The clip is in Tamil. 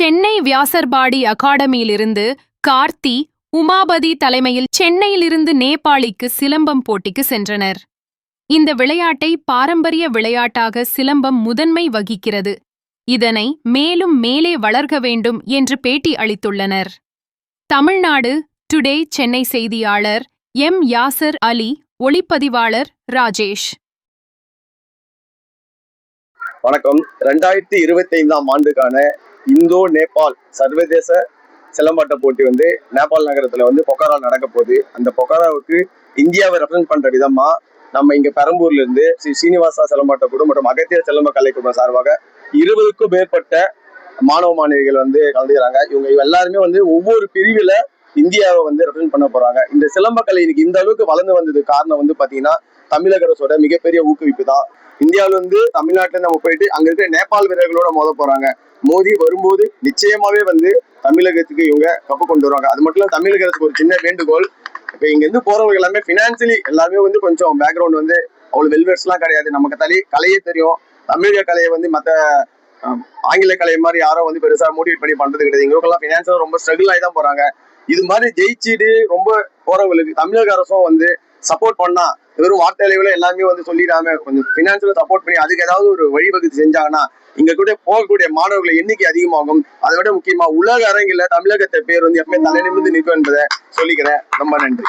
சென்னை வியாசர்பாடி அகாடமியிலிருந்து கார்த்தி உமாபதி தலைமையில் சென்னையிலிருந்து நேபாளிக்கு சிலம்பம் போட்டிக்கு சென்றனர். இந்த விளையாட்டை பாரம்பரிய விளையாட்டாக சிலம்பம் முதன்மை வகிக்கிறது. இதனை மேலும் மேலே வளர்க்க வேண்டும் என்று பேட்டி அளித்துள்ளனர். தமிழ்நாடு டுடே சென்னை செய்தியாளர் எம் யாசர் அலி ஒளிப்பதிவாளர் ராஜேஷ். வணக்கம். ரெண்டாயிரத்தி இருபத்தி ஐந்தாம் ஆண்டுக்கான இந்தோ நேபாள் சர்வதேச சிலம்பாட்ட போட்டி வந்து நேபாள் நகரத்துல வந்து பொக்காரா நடக்க போகுது. அந்த பொக்காராவுக்கு இந்தியாவை ரெப்ரசன்ட் பண்ற விதமா நம்ம இங்க பெரம்பூர்ல இருந்து ஸ்ரீ சீனிவாசா சிலம்பாட்ட குழு மற்றும் அகத்திய சிலம்ப கலை சார்பாக இருபதுக்கும் மேற்பட்ட மாணவ மாணவிகள் வந்து கலந்துக்கிறாங்க. இவங்க எல்லாருமே வந்து ஒவ்வொரு பிரிவுல இந்தியாவை வந்து ரெப்ரசென்ட் பண்ண போறாங்க. இந்த சிலம்பக்கலை இன்னைக்கு இந்த அளவுக்கு வளர்ந்து வந்தது காரணம் வந்து பாத்தீங்கன்னா தமிழக அரசோட மிகப்பெரிய ஊக்குவிப்பு தான். இந்தியாவில இருந்து தமிழ்நாட்டுல நம்ம போயிட்டு அங்க இருக்கிற நேபாள் வீரர்களோட மோத போறாங்க. மோதி வரும்போது நிச்சயமாவே வந்து தமிழகத்துக்கு இவங்க கப்பு கொண்டு வருவாங்க. அது மட்டும் இல்ல தமிழக அரசுக்கு ஒரு சின்ன வேண்டுகோள். இப்ப இங்க இருந்து போறவங்க எல்லாமே பினான்சியலி எல்லாமே வந்து கொஞ்சம் பேக்ரவுண்ட் வந்து அவ்வளவு வெல்வெர்ஸ் எல்லாம் கிடையாது. நமக்கு தலை கலையே தெரியும். தமிழக கலையை வந்து மத்த ஆங்கில கலை மாதிரி யாரும் வந்து பெருசா மோட்டிவேட் பண்ணி பண்றது கிடையாது. எங்களுக்கெல்லாம் பினான்சியல் ரொம்ப ஸ்ட்ரகிள் ஆகி தான் போறாங்க. இது மாதிரி ஜெயிச்சுட்டு ரொம்ப போறவங்களுக்கு தமிழக அரசும் வந்து சப்போர்ட் பண்ணா வெறும் வார்த்தை அளவில் எல்லாமே வந்து சொல்லிடாம கொஞ்சம் பினான்சியல் சப்போர்ட் பண்ணி அதுக்கு ஏதாவது ஒரு வழிவகுத்து செஞ்சாங்கன்னா இங்க கூட போகக்கூடிய மாணவர்கள் எண்ணிக்கை அதிகமாகும். அதை விட முக்கியமா உலக அரங்கில தமிழகத்தை பேர் வந்து எப்பவுமே தலை நிமிர்ந்து நிற்கும் என்பதை சொல்லிக்கிறேன். ரொம்ப நன்றி.